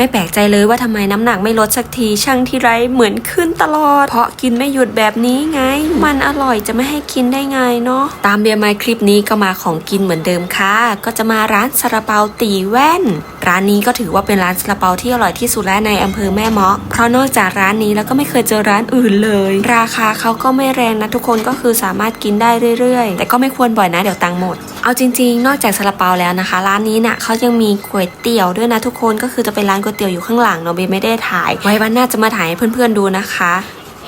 ไม่แปลกใจเลยว่าทำไมน้ำหนักไม่ลดสักทีช่างที่ไรเหมือนขึ้นตลอด เพราะกินไม่หยุดแบบนี้ไง มันอร่อยจะไม่ให้กินได้ไงเนาะตามเบียร์ไมคลิปนี้ก็มาของกินเหมือนเดิมค่ะ ก็จะมาร้านซาลาเปาตีแว่น ร้านนี้ก็ถือว่าเป็นร้านซาลาเปาที่อร่อยที่สุดแล้วในอำเภอแม่เมาะเพราะนอกจากร้านนี้แล้วก็ไม่เคยเจอร้านอื่นเลย ราคาเขาก็ไม่แรงนะทุกคนก็คือสามารถกินได้เรื่อยๆ แต่ก็ไม่ควรบ่อยนะเดี๋ยวตังค์หมด เอาจริง ๆ นอกจากซาลาเปาแล้วนะคะ ร้านนี้เนี่ยเขายังมีก๋วยเตี๋ยวด้วยนะทุกคนก็คือจะเป็นร้านก๋วยเตี๋ยวอยู่ข้างหลังเนาะเบไม่ได้ถ่าย ไว้วันหน้าจะมาถ่ายให้เพื่อนๆดูนะคะ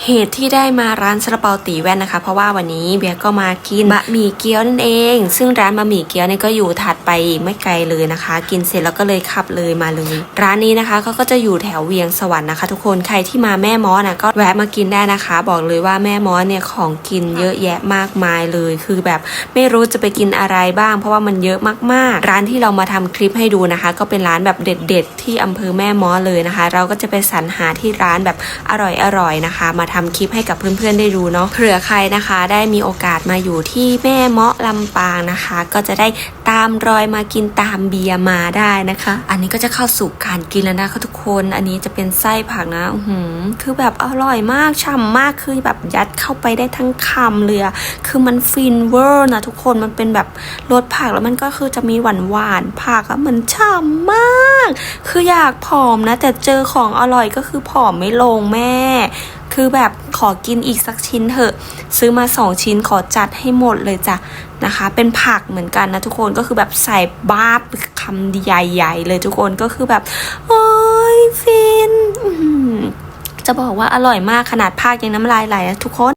เหตุที่ได้มาร้านซาลาเปาตีแว่นนะคะ เพราะว่าวันนี้เบียก็มากินบะหมี่เกี๊ยวนั่นเอง ซึ่งร้านบะหมี่เกี๊ยวเนี่ยก็อยู่ถัดไปไม่ไกลเลยนะคะ กินเสร็จแล้วก็เลยขับเลยมาเลย ร้านนี้นะคะเขาก็จะอยู่แถวเวียงสวรรค์นะคะ ทุกคนใครที่มาแม่ม้อนะก็แวะมากินได้นะคะ บอกเลยว่าแม่ม้อเนี่ยของกินเยอะแยะมากมายเลย คือแบบไม่รู้จะไปกินอะไรบ้าง เพราะว่ามันเยอะมากๆ ร้านที่เรามาทำคลิปให้ดูนะคะ ก็เป็นร้านแบบเด็ด ๆ ที่อำเภอแม่ม้อเลยนะคะ เราก็จะไปสรรหาที่ร้านแบบอร่อยๆนะคะมาทำคลิปให้กับเพื่อนๆได้ดูเนาะเผื่อใครนะคะ ได้มีโอกาสมาอยู่ที่แม่เมาะลำปางนะคะ ก็จะได้ตามรอยมากินตามเบียร์มาได้นะคะ อันนี้ก็จะเข้าสู่การกินแล้วนะคะทุกคน อันนี้จะเป็นไส้ผักนะหือคือแบบอร่อยมากฉ่ำมากคือแบบยัดเข้าไปได้ทั้งคำเลยคือมันฟินเวอร์นะทุกคนมันเป็นแบบรสผักแล้วมันก็คือจะมีหวานหวานผักอะมันฉ่ำมาก คืออยากผอมนะ แต่เจอของอร่อยก็คือผอมไม่ลงแม่ คือแบบขอกินอีกสักชิ้นเถอะซื้อมาสองชิ้นขอจัดให้หมดเลยจ้ะนะคะ เป็นผักเหมือนกันนะทุกคนก็คือแบบใส่บ้าบคำใหญ่ๆ เลยทุกคนก็คือแบบ โอ้ยฟินจะบอกว่าอร่อยมากขนาดภาคยังน้ำลายไหลนะทุกคน